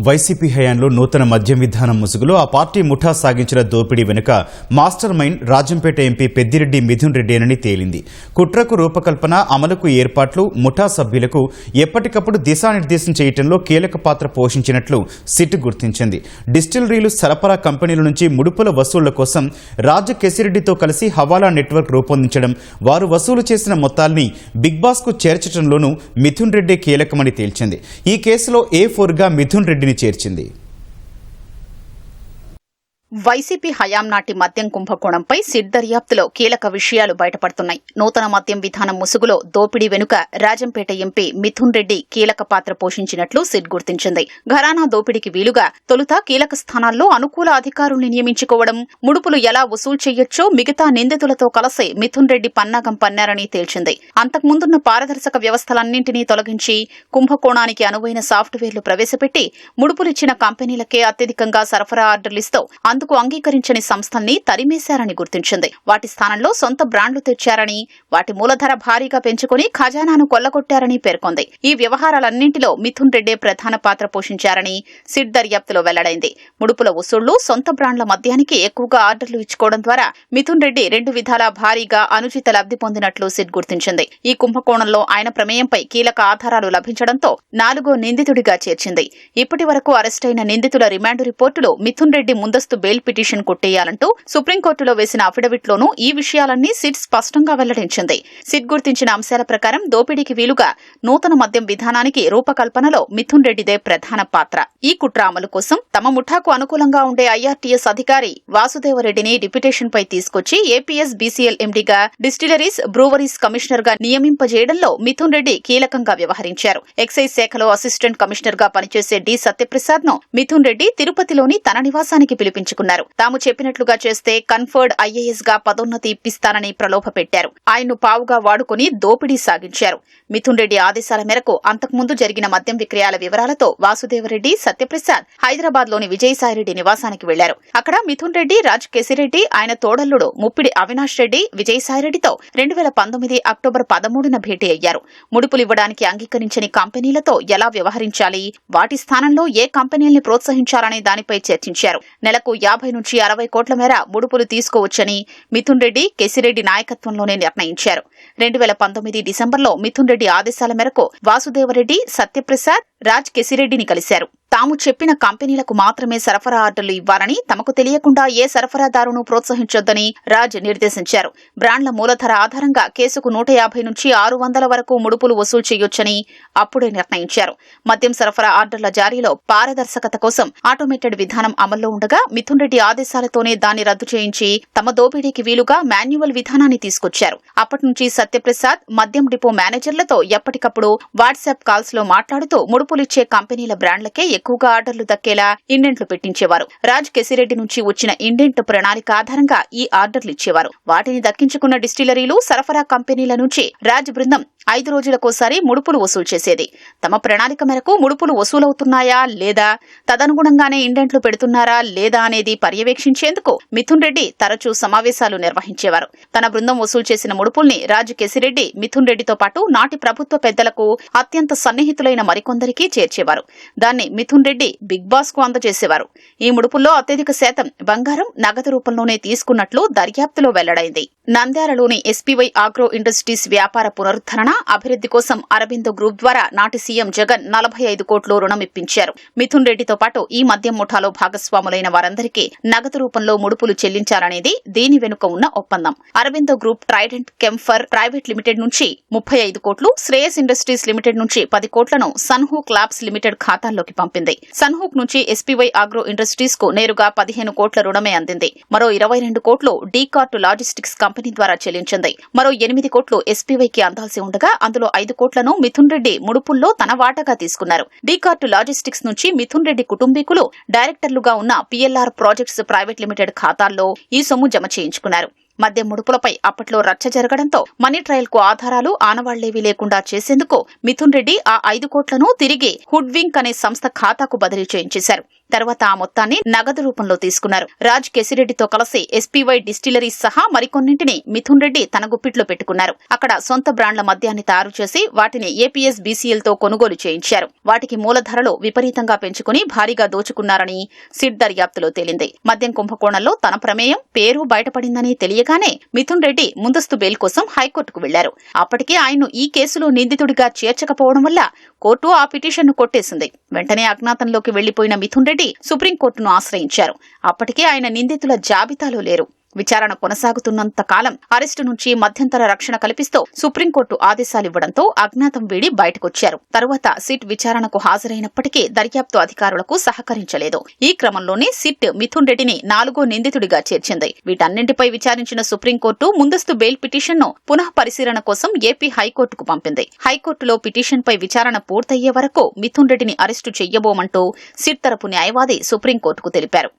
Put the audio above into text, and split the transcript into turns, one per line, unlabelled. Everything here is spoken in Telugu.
వైసీపీ హయాంలో నూతన మద్యం విధానం ముసుగులో ఆ పార్టీ ముఠా సాగించిన దోపిడీ వెనుక master mind Rajampet MP Peddireddy Mithun రెడ్డేనని తేలింది. కుట్రకు రూపకల్పన అమలుకు ఏర్పాట్లు ముఠా సభ్యులకు ఎప్పటికప్పుడు దిశానిర్దేశం చేయటంలో కీలక పాత్ర పోషించినట్లు సిట్ గుర్తించింది. డిస్టిలరీలు సరఫరా కంపెనీల నుంచి ముడుపుల వసూళ్ళ కోసం రాజ కెసిరెడ్డితో కలిసి హవాలా నెట్వర్క్ రూపొందించడం వారు వసూలు చేసిన మొత్తాల్ని బిగ్ బాస్కు చేర్చడంలోనూ మిథున్ రెడ్డి కీలకమని తేల్చింది. ఈ కేసులో ఏ ఫోర్గా మిథున్ రెడ్డి రెడ్డిని చేర్చింది.
వైసీపీ హయాం నాటి మద్యం కుంభకోణంపై సిట్ దర్యాప్తులో కీలక విషయాలు బయటపడుతున్నాయి. నూతన మద్యం విధానం ముసుగులో దోపిడీ వెనుక రాజంపేట ఎంపీ మిథున్ రెడ్డి కీలక పాత్ర పోషించినట్లు సిట్ గుర్తించింది. ఘరానా దోపిడీకి వీలుగా తొలుత కీలక స్థానాల్లో అనుకూల అధికారుల్ని నియమించుకోవడం ముడుపులు ఎలా వసూలు చేయొచ్చో మిగతా నిందితులతో కలిసి మిథున్ రెడ్డి పన్నాగం పన్నారని తేల్చింది. అంతకుముందున్న పారదర్శక వ్యవస్థలన్నింటినీ తొలగించి కుంభకోణానికి అనువైన సాఫ్ట్వేర్లు ప్రవేశపెట్టి ముడుపులిచ్చిన కంపెనీలకే అత్యధికంగా సరఫరా ఆర్డర్లిస్తూ అందుకు అంగీకరించని సంస్థల్ని తరిమేశారని గుర్తించింది. వాటి స్థానంలో సొంత బ్రాండ్లు తెచ్చారని వాటి మూలధర భారీగా పెంచుకుని ఖజానాను కొల్లగొట్టారని పేర్కొంది. ఈ వ్యవహారాలన్నింటిలో మిథున్ రెడ్డే ప్రధాన పాత్ర పోషించారని సిట్ దర్యాప్తులో వెల్లడైంది. ముడుపుల వసూళ్ళు సొంత బ్రాండ్ల మద్యానికి ఎక్కువగా ఆర్డర్లు ఇచ్చుకోవడం ద్వారా మిథున్ రెడ్డి రెండు విధాల భారీగా అనుచిత లబ్ధి పొందినట్లు సిట్ గుర్తించింది. ఈ కుంభకోణంలో ఆయన ప్రమేయంపై కీలక ఆధారాలు లభించడంతో నాలుగో నిందితుడిగా చేర్చింది. ఇప్పటి వరకు అరెస్టైన నిందితుల రిమాండ్ రిపోర్టులో మిథున్ రెడ్డి ముందస్తు బెయిల్ పిటిషన్ కొట్టేయాలంటూ సుప్రీంకోర్టులో వేసిన అఫిడవిట్లోనూ ఈ విషయాలన్నీ సిట్ స్పష్టంగా వెల్లడించింది. సిట్ గుర్తించిన అంశాల ప్రకారం దోపిడీకి వీలుగా నూతన మద్యం విధానానికి రూపకల్పనలో మిథున్ రెడ్డిదే ప్రధాన పాత్ర. ఈ కుట్ర అమలు కోసం తమ ముఠాకు అనుకూలంగా ఉండే ఐఆర్టీఎస్ అధికారి వాసుదేవరెడ్డిని డిప్యుటేషన్ పై తీసుకొచ్చి ఏపీఎస్ బీసీఎల్ ఎండీగా డిస్టిలరీస్ బ్రూవరీస్ కమిషనర్గా నియమింపజేయడంలో మిథున్ రెడ్డి కీలకంగా వ్యవహరించారు. ఎక్సైజ్ శాఖలో అసిస్టెంట్ కమిషనర్గా పనిచేసే డి. సత్యప్రసాద్ను మిథున్ రెడ్డి తిరుపతిలోని తన నివాసానికి పిలిపించుకున్నారు. తాము చెప్పినట్లుగా చేస్తే కన్ఫర్డ్ ఐఏఎస్గా పదోన్నతి ఇప్పిస్తానని ప్రలోభ పెట్టారు ఆయన్ను పావుగా వాడుకుని దోపిడీ సాగించారు. మిథున్ రెడ్డి ఆదేశాల మేరకు అంతకుముందు జరిగిన మద్యం విక్రయాల వివరాలతో వాసుదేవరెడ్డి సత్యప్రసాద్ హైదరాబాద్లోని విజయసాయిరెడ్డి నివాసానికి వెళ్ళారు. అక్కడ మిథున్ రెడ్డి రాజ్ కేసిరెడ్డి ఆయన తోడల్లుడు ముప్పిడి అవినాష్ రెడ్డి విజయసాయిరెడ్డితో రెండు వేల పంతొమ్మిది అక్టోబర్ పదమూడున భేటీ అయ్యారు. ముడుపులు ఇవ్వడానికి అంగీకరించని కంపెనీలతో ఎలా వ్యవహరించాలి? వాటి స్థానంలో ఏ కంపెనీల్ని ప్రోత్సహించాలనే దానిపై చర్చించారు. నెలకు యాభై నుంచి అరవై కోట్ల మేర ముడుపులు తీసుకోవచ్చని మిథున్ రెడ్డి కేసిరెడ్డి నాయకత్వంలోనే నిర్ణయించారు. రెండు వేల పంతొమ్మిది డిసెంబర్లో మిథున్ రెడ్డి ఆదేశాల మేరకు వాసుదేవరెడ్డి సత్యప్రసాద్ రాజ్ కెసిరెడ్డిని కలిశారు. తాము చెప్పిన కంపెనీలకు మాత్రమే సరఫరా ఆర్డర్లు ఇవ్వాలని తమకు తెలియకుండా ఏ సరఫరాదారును ప్రోత్సహించొద్దని రాజ్ నిర్దేశించారు. బ్రాండ్ల మూలధర ఆధారంగా కేసుకు నూట యాభై నుంచి ఆరు వందల వరకు ముడుపులు వసూలు చేయొచ్చని అప్పుడే నిర్ణయించారు. మద్యం సరఫరా ఆర్డర్ల జారీలో పారదర్శకత కోసం ఆటోమేటెడ్ విధానం అమల్లో ఉండగా మిథున్ రెడ్డి ఆదేశాలతోనే దాన్ని రద్దు చేయించి తమ దోపిడీకి వీలుగా మాన్యువల్ విధానాన్ని తీసుకొచ్చారు. అప్పటి నుంచి సత్యప్రసాద్ మద్యం డిపో మేనేజర్లతో ఎప్పటికప్పుడు వాట్సాప్ కాల్స్లో మాట్లాడుతూ ముడుపులిచ్చే కంపెనీల బ్రాండ్లకే ఎక్కువగా ఆర్డర్లు దక్కేలా ఇండెంట్లు పెట్టించేవారు. రాజ్ కెసిరెడ్డి నుంచి వచ్చిన ఇండెంట్ ప్రణాళిక ఆధారంగా ఈ ఆర్డర్లు ఇచ్చేవారు. వాటిని దక్కించుకున్న డిస్టిలరీలు సరఫరా కంపెనీల నుంచి రాజ్ బృందం ఐదు రోజులకోసారి ముడుపులు వసూలు చేసేది. తమ ప్రణాళిక మేరకు ముడుపులు వసూలవుతున్నాయా లేదా తదనుగుణంగానే ఇండెంట్లు పెడుతున్నారా లేదా అనేది పర్యవేక్షించేందుకు మిథున్ రెడ్డి తరచూ సమావేశాలు నిర్వహించేవారు. తన బృందం వసూలు చేసిన ముడుపుల్ని రాజు కెసిరెడ్డి మిథున్ రెడ్డితో పాటు నాటి ప్రభుత్వ పెద్దలకు అత్యంత సన్నిహితులైన మరికొందరికి చేర్చేవారు. దాన్ని మిథున్ మిథున్ రెడ్డి బిగ్ బాస్కు అందజేసేవారు. ఈ ముడుపుల్లో అత్యధిక శాతం బంగారం నగదు రూపంలోనే తీసుకున్నట్లు దర్యాప్తులో వెల్లడైంది. నంద్యాలలోని ఎస్పీవై ఆగ్రో ఇండస్ట్రీస్ వ్యాపార పునరుద్ధరణ అభివృద్ధి కోసం అరబిందో గ్రూప్ ద్వారా నాటి సీఎం జగన్ నలభై ఐదు కోట్లు రుణం ఇప్పించారు మిథున్ రెడ్డితో పాటు ఈ మద్యం ముఠాలో భాగస్వాములైన వారందరికీ నగదు రూపంలో ముడుపులు చెల్లించాలనేది దీని వెనుక ఉన్న ఒప్పందం. Aurobindo group Trident Chemphar private limited నుంచి ముప్పై ఐదు కోట్లు శ్రేయస్ ఇండస్ట్రీస్ లిమిటెడ్ నుంచి పది కోట్లను సన్హూ క్లాబ్స్ లిమిటెడ్ ఖాతాల్లోకి పంపింది. సన్హూక్ నుంచి ఎస్పీవై ఆగ్రో ఇండస్ట్రీస్కు నేరుగా పదిహేను కోట్ల రుణమే అందింది. మరో ఇరవై రెండు కోట్లు డీకార్ట్ లాజిస్టిక్స్ కంపెనీ ద్వారా చెల్లించింది. మరో ఎనిమిది కోట్లు ఎస్పీవైకి అందాల్సి ఉండగా అందులో ఐదు కోట్లను మిథున్ రెడ్డి ముడుపుల్లో తన వాటాగా తీసుకున్నారు. డీకార్ట్ లాజిస్టిక్స్ నుంచి మిథున్ రెడ్డి కుటుంబీకులు డైరెక్టర్లుగా ఉన్న పీఎల్ఆర్ ప్రాజెక్ట్స్ ప్రైవేట్ లిమిటెడ్ ఖాతాల్లో ఈ సొమ్ము జమ చేయించుకున్నారు. మద్యం ముడుపులపై అప్పట్లో రచ్చ జరగడంతో మనీ ట్రయల్కు ఆధారాలు ఆనవాళ్ళేవీ లేకుండా చేసేందుకు మిథున్ రెడ్డి ఆ ఐదు కోట్లను తిరిగి హుడ్వింక్ అనే సంస్థ ఖాతాకు బదిలీ చేయించేశారు. తర్వాత ఆ మొత్తాన్ని నగదు రూపంలో తీసుకున్నారు. రాజ్ కెసిరెడ్డితో కలిసి ఎస్పీవై డిస్టిలరీస్ సహా మరికొన్నింటిని మిథున్ రెడ్డి తన గుప్పిట్లో పెట్టుకున్నారు. అక్కడ సొంత బ్రాండ్ల మద్యాన్ని తయారు చేసి వాటిని ఏపీఎస్ బీసీఎల్తో కొనుగోలు చేయించారు. వాటికి మూల ధరలు విపరీతంగా పెంచుకుని భారీగా దోచుకున్నారని సిట్ దర్యాప్తులో తేలింది. మద్యం కుంభకోణంలో తన ప్రమేయం పేరు బయటపడిందని తెలియగానే మిథున్ రెడ్డి ముందస్తు బెయిల్ కోసం హైకోర్టుకు వెళ్ళారు. అప్పటికే ఆయన్ను ఈ కేసులో నిందితుడిగా చేర్చకపోవడం వల్ల కోర్టు ఆ పిటిషన్ను కొట్టేసింది. వెంటనే అజ్ఞాతంలోకి వెళ్ళిపోయిన మిథున్ రెడ్డి సుప్రీంకోర్టును ఆశ్రయించారు. అప్పటికే ఆయన నిందితుల జాబితాలో లేరు. విచారణ కొనసాగుతున్నంత కాలం అరెస్టు నుంచి మధ్యంతర రక్షణ కల్పిస్తూ సుప్రీంకోర్టు ఆదేశాలివ్వడంతో అజ్ఞాతం వీడి బయటకొచ్చారు. తరువాత సిట్ విచారణకు హాజరైనప్పటికీ దర్యాప్తు అధికారులకు సహకరించలేదు. ఈ క్రమంలోనే సిట్ మిథున్ రెడ్డిని నాలుగో నిందితుడిగా చేర్చింది. వీటన్నింటిపై విచారించిన సుప్రీంకోర్టు ముందస్తు బెయిల్ పిటిషన్ను పునః పరిశీలన కోసం ఏపీ హైకోర్టుకు పంపింది. హైకోర్టులో పిటిషన్పై విచారణ పూర్తయ్యే వరకు మిథున్ రెడ్డిని అరెస్టు చెయ్యబోమంటూ సిట్ తరపు న్యాయవాది సుప్రీంకోర్టుకు తెలిపారు.